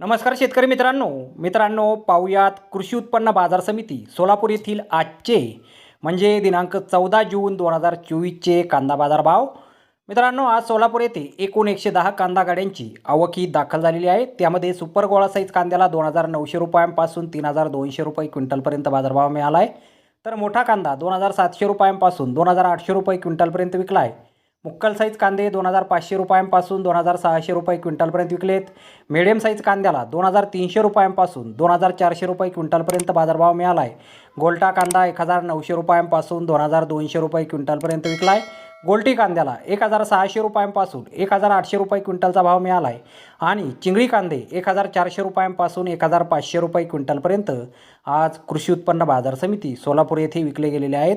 नमस्कार शेतकरी मित्रांनो. मित्रांनो पाहुयात कृषी उत्पन्न बाजार समिती सोलापूर येथील आजचे म्हणजे दिनांक चौदा जून दोन हजार चोवीसचे कांदा बाजार भाव मित्रांनो आज सोलापूर येथे एकूण एकशे दहा कांदा गाड्यांची आवकी दाखल झालेली आहे. त्यामध्ये सुपर गोळा साईज कांद्याला दोन हजार नऊशे रुपयांपासून तीन हजार दोनशे रुपये क्विंटलपर्यंत बाजारभाव मिळाला आहे. तर मोठा कांदा दोन हजार सातशे रुपयांपासून दोन हजार आठशे रुपये क्विंटलपर्यंत विकला आहे. मुक्कल साईज कांदे दोन हजार पाचशे रुपयांपासून दोन हजार सहाशे रुपये क्विंटलपर्यंत विकलेत. मिडियम साईज कांद्याला दोन हजार तीनशे रुपयांपासून दोन हजार चारशे रुपये क्विंटलपर्यंत बाजारभाव मिळाला आहे गोल्टा कांदा एक हजार नऊशे रुपयांपासून दोन हजार दोनशे रुपये क्विंटलपर्यंत विकला आहे गोल्टी कांद्याला एक हजार सहाशे रुपयांपासून एक हजार आठशे रुपये क्विंटलचा भाव मिळाला आहे आणि चिंगळी कांदे एक हजार चारशे रुपयांपासून एक हजार पाचशे रुपये क्विंटलपर्यंत आज कृषी उत्पन्न बाजार समिती सोलापूर येथे विकले गेलेले आहेत.